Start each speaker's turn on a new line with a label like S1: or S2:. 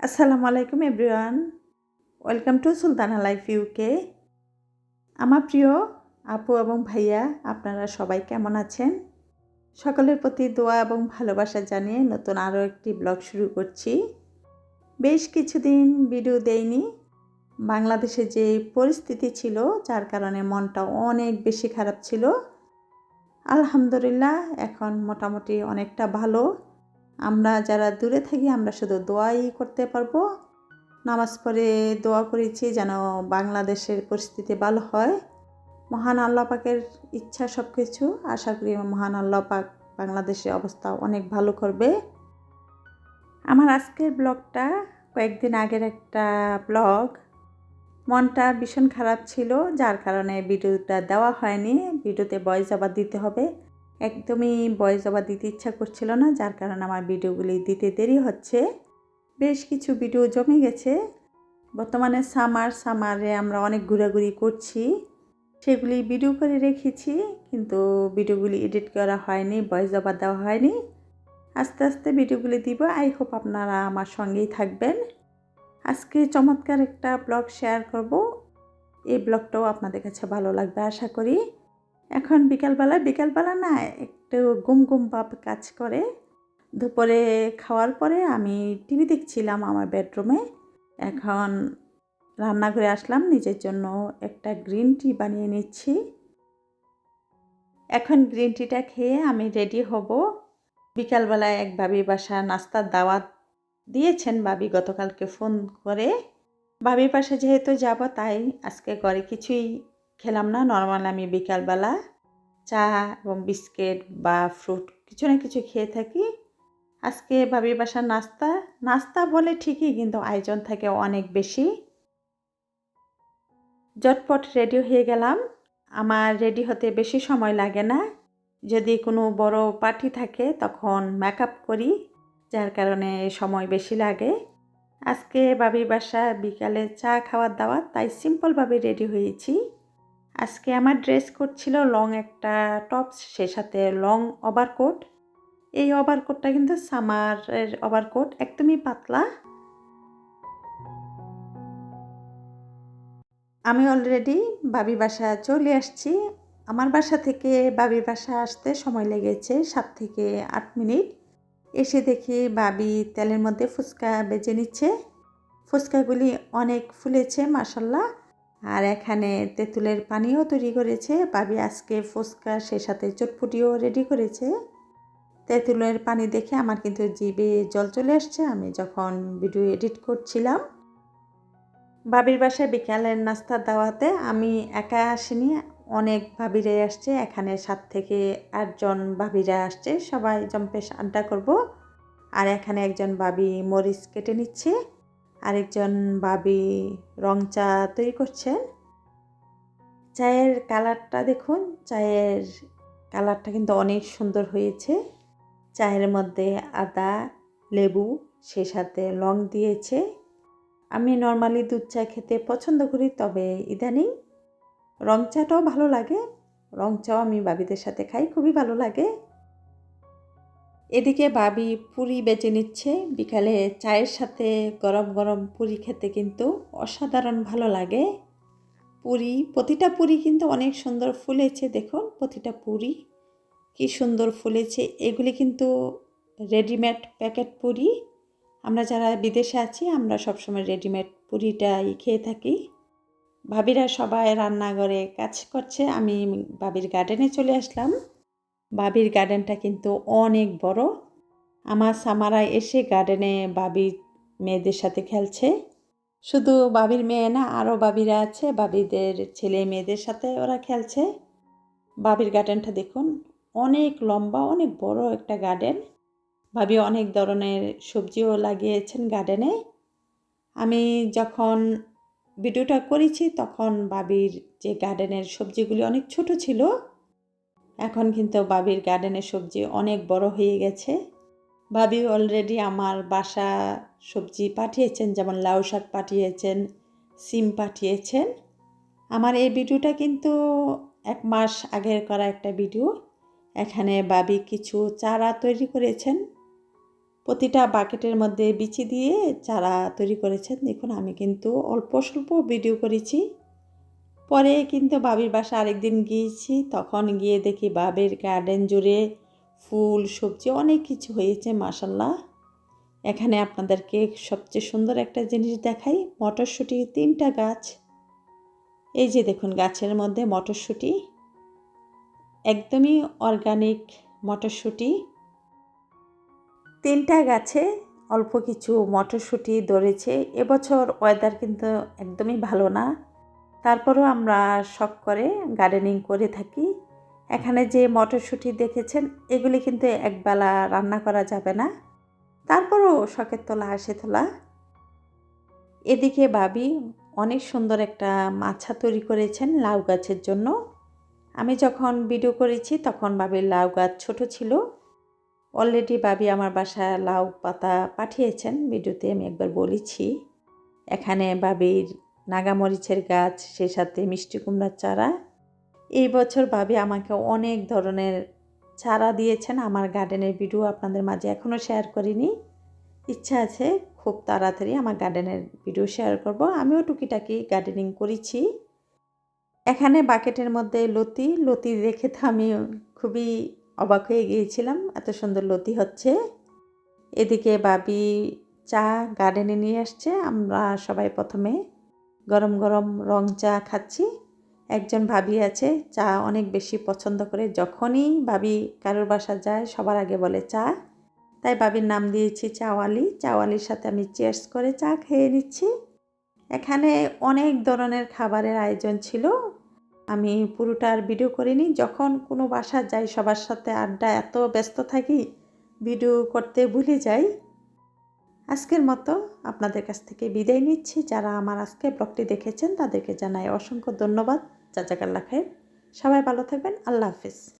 S1: আসসালামু আলাইকুম everyone. Welcome to Sultana life UK আমার প্রিয় আপু এবং ভাইয়া, আপনারা সবাই কেমন আছেন? সকলের প্রতি দোয়া এবং ভালোবাসা জানিয়ে নতুন আরও একটি ব্লগ শুরু করছি। বেশ কিছুদিন ভিডিও দেইনি। বাংলাদেশে যে পরিস্থিতি ছিল, যার কারণে মনটা অনেক বেশি খারাপ ছিল। আলহামদুলিল্লাহ, এখন মোটামুটি অনেকটা ভালো। আমরা যারা দূরে থাকি, আমরা শুধু দোয়াই করতে পারব। নামাজ পড়ে দোয়া করেছি যেন বাংলাদেশের পরিস্থিতি ভালো হয়। মহান আল্লাহ পাকের ইচ্ছা সব কিছু আশা করি মহান আল্লাহ পাক বাংলাদেশের অবস্থা অনেক ভালো করবে। আমার আজকের ব্লগটা কয়েকদিন আগের একটা ব্লগ। মনটা ভীষণ খারাপ ছিল, যার কারণে ভিডিওটা দেওয়া হয়নি। ভিডিওতে বয়স আবার দিতে হবে। একদমই বয়স আবার দিতে ইচ্ছা করছিল না, যার কারণে আমার ভিডিওগুলি দিতে দেরি হচ্ছে। বেশ কিছু ভিডিও জমে গেছে। বর্তমানে সামার সামারে আমরা অনেক ঘোরাঘুরি করছি। সেগুলি ভিডিও করে রেখেছি, কিন্তু ভিডিওগুলি এডিট করা হয়নি, বয়স আবার দেওয়া হয়নি। আস্তে আস্তে ভিডিওগুলি দিব। আই হোপ আপনারা আমার সঙ্গেই থাকবেন। আজকে চমৎকার একটা ব্লগ শেয়ার করব। এই ব্লগটাও আপনাদের কাছে ভালো লাগবে, আশা করি। এখন বিকালবেলা বিকালবেলা না একটু গুম গুম ভাব কাজ করে। দুপুরে খাওয়ার পরে আমি টিভি দেখছিলাম আমার বেডরুমে। এখন রান্নাঘরে আসলাম, নিজের জন্য একটা গ্রিন টি বানিয়ে নিচ্ছি। এখন গ্রিন টিটা খেয়ে আমি রেডি হব। বিকালবেলায় এক ভাবি বাসা নাস্তার দাওয়াত দিয়েছেন ভাবি গতকালকে ফোন করে। ভাবির পাশে যেহেতু যাব, তাই আজকে ঘরে কিছুই খেলাম না। নর্মাল আমি বিকালবেলা চা এবং বিস্কিট বা ফ্রুট কিছু না কিছু খেয়ে থাকি। আজকে ভাবির বাসার নাস্তা। নাস্তা বলে ঠিকই, কিন্তু আয়োজন থাকে অনেক বেশি। জটপট রেডি হয়ে গেলাম। আমার রেডি হতে বেশি সময় লাগে না। যদি কোনো বড় পার্টি থাকে, তখন মেকআপ করি, যার কারণে সময় বেশি লাগে। আজকে বাবির বাসা বিকালে চা খাওয়ার দাওয়াত, তাই সিম্পলভাবে রেডি হয়েছি। আজকে আমার ড্রেস কোড ছিল লং একটা টপস, সে সাথে লং ওভারকোট এই ওভারকোটটা কিন্তু সামারের ওভারকোট একদমই পাতলা। আমি অলরেডি বাবি বাসা চলে আসছি। আমার বাসা থেকে বাবির বাসা আসতে সময় লেগেছে সাত থেকে আট মিনিট। এসে দেখি বাবি তেলের মধ্যে ফুচকা বেজে নিচ্ছে। ফুচকাগুলি অনেক ফুলেছে মাসাল্লাহ আর এখানে তেঁতুলের পানিও তৈরি করেছে। বাবি আজকে ফুচকা সে সাথে চটপুটিও রেডি করেছে। তেঁতুলের পানি দেখে আমার কিন্তু জিবে জল চলে আসছে। আমি যখন ভিডিও এডিট করছিলাম বাবির বাসায় বিকালের নাস্তার দাওয়াতে আমি একা আসিনি, অনেক ভাবিরাই আসছে। এখানে সাত থেকে আটজন ভাবিরা আসছে। সবাই জম্পেশ আড্ডা করব। আর এখানে একজন বাবি মরিচ কেটে নিচ্ছে। আরেকজন বাবি রং চা তৈরি করছেন। চায়ের কালারটা দেখুন, চায়ের কালারটা কিন্তু অনেক সুন্দর হয়েছে। চায়ের মধ্যে আদা, লেবু, সে সাথে লং দিয়েছে। আমি নর্মালি দুধ চা খেতে পছন্দ করি, তবে ইদানিং রং চাটাও ভালো লাগে। রং চাও আমি বাবিদের সাথে খাই, খুবই ভালো লাগে। এদিকে বাবি পুরি বেজে নিচ্ছে। বিকালে চায়ের সাথে গরম গরম পুরি খেতে কিন্তু অসাধারণ ভালো লাগে। পুরি, প্রতিটা পুরি কিন্তু অনেক সুন্দর ফুলেছে দেখুন, প্রতিটা পুরি। কি সুন্দর ফুলেছে। এগুলি কিন্তু রেডিমেড প্যাকেট পুরি। আমরা যারা বিদেশে আছি, আমরা সবসময় রেডিমেড পুরিটাই খেয়ে থাকি। ভাবিরা সবাই রান্নাঘরে কাজ করছে, আমি বাবির গার্ডেনে চলে আসলাম। বাবির গার্ডেনটা কিন্তু অনেক বড়। আমার সামারা এসে গার্ডেনে বাবি মেয়েদের সাথে খেলছে। শুধু বাবির মেয়ে না আরও বাবিরা আছে। বাবিদের ছেলে মেয়েদের সাথে ওরা খেলছে। বাবির গার্ডেনটা দেখুন, অনেক লম্বা, অনেক বড় একটা গার্ডেন ভাবি অনেক ধরনের সবজিও লাগিয়েছেন গার্ডেনে আমি যখন ভিডিওটা করেছি, তখন বাবির যে গার্ডেনের সবজিগুলি অনেক ছোট ছিল। এখন কিন্তু বাবির গার্ডেনের সবজি অনেক বড় হয়ে গেছে। ভাবি অলরেডি আমার বাসা সবজি পাঠিয়েছেন, যেমন লাউ শাক পাঠিয়েছেন, সিম পাঠিয়েছেন। আমার এই ভিডিওটা কিন্তু এক মাস আগের করা একটা ভিডিও। এখানে বাবি কিছু চারা তৈরি করেছেন। প্রতিটা বাকেটের মধ্যে বিচি দিয়ে চারা তৈরি করেছেন। দেখুন, আমি কিন্তু অল্প স্বল্প ভিডিও করেছি। পরে কিন্তু বাবির বাসা আরেকদিন গিয়েছি। তখন গিয়ে দেখি বাবির গার্ডেন জুড়ে ফুল, সবজি অনেক কিছু হয়েছে মাসাল্লাহ এখানে আপনাদেরকে সবচেয়ে সুন্দর একটা জিনিস দেখাই, মটরশুঁটি, তিনটা গাছ। এই যে দেখুন, গাছের মধ্যে মটরশুঁটি। একদমই অর্গানিক মটরশুঁটি। তিনটা গাছে অল্প কিছু মটরশুঁটি ধরেছে। এবছর ওয়েদার কিন্তু একদমই ভালো না। তারপরেও আমরা শখ করে গার্ডেনিং করে থাকি। এখানে যে মটরশুঁটি দেখেছেন, এগুলি কিন্তু একবেলা রান্না করা যাবে না। তারপরও শখের তোলা হাসি তোলা। এদিকে ভাবি অনেক সুন্দর একটা মাছা তৈরি করেছেন লাউ গাছের জন্য। আমি যখন ভিডিও করেছি, তখন ভাবির লাউ গাছ ছোট ছিল। অলরেডি ভাবি আমার বাসায় লাউ পাতা পাঠিয়েছেন ভিডিওতে আমি একবার বলেছি। এখানে ভাবির নাগামরিচের গাছ, সেই সাথে মিষ্টি কুমড়ার চারা। এই বছর ভাবি আমাকে অনেক ধরনের চারা দিয়েছেন। আমার গার্ডেনের ভিডিও আপনাদের মাঝে এখনও শেয়ার করিনি। ইচ্ছা আছে খুব তাড়াতাড়ি আমার গার্ডেনের ভিডিও শেয়ার করব। আমিও টুকিটাকি গার্ডেনিং করেছি। এখানে বাকেটের মধ্যে লতি লতি দেখে তো আমি খুবই অবাক হয়ে গিয়েছিলাম, এত সুন্দর লতি হচ্ছে। এদিকে বাবি চা গার্ডেনে নিয়ে আসছে, আমরা সবাই প্রথমে গরম গরম রং চা খাচ্ছি। একজন ভাবি আছে, চা অনেক বেশি পছন্দ করে। যখনই ভাবি কারোর বাসা যায়, সবার আগে বলে চা। তাই ভাবির নাম দিয়েছি চাওয়ালি। চাওয়ালির সাথে আমি চেয়ার্স করে চা খেয়ে নিচ্ছি। এখানে অনেক ধরনের খাবারের আয়োজন ছিল। আমি পুরোটার ভিডিও করিনি। যখন কোনো বাসা যাই সবার সাথে আড্ডা এত ব্যস্ত থাকি ভিডিও করতে ভুলে যাই। আজকের মতো আপনাদের কাছ থেকে বিদায় নিচ্ছি। যারা আমার আজকে ব্লগটি দেখেছেন, তাদেরকে জানাই অসংখ্য ধন্যবাদ। চাচাকাল্লা খায়ের সবাই ভালো থাকবেন। আল্লাহ হাফিজ।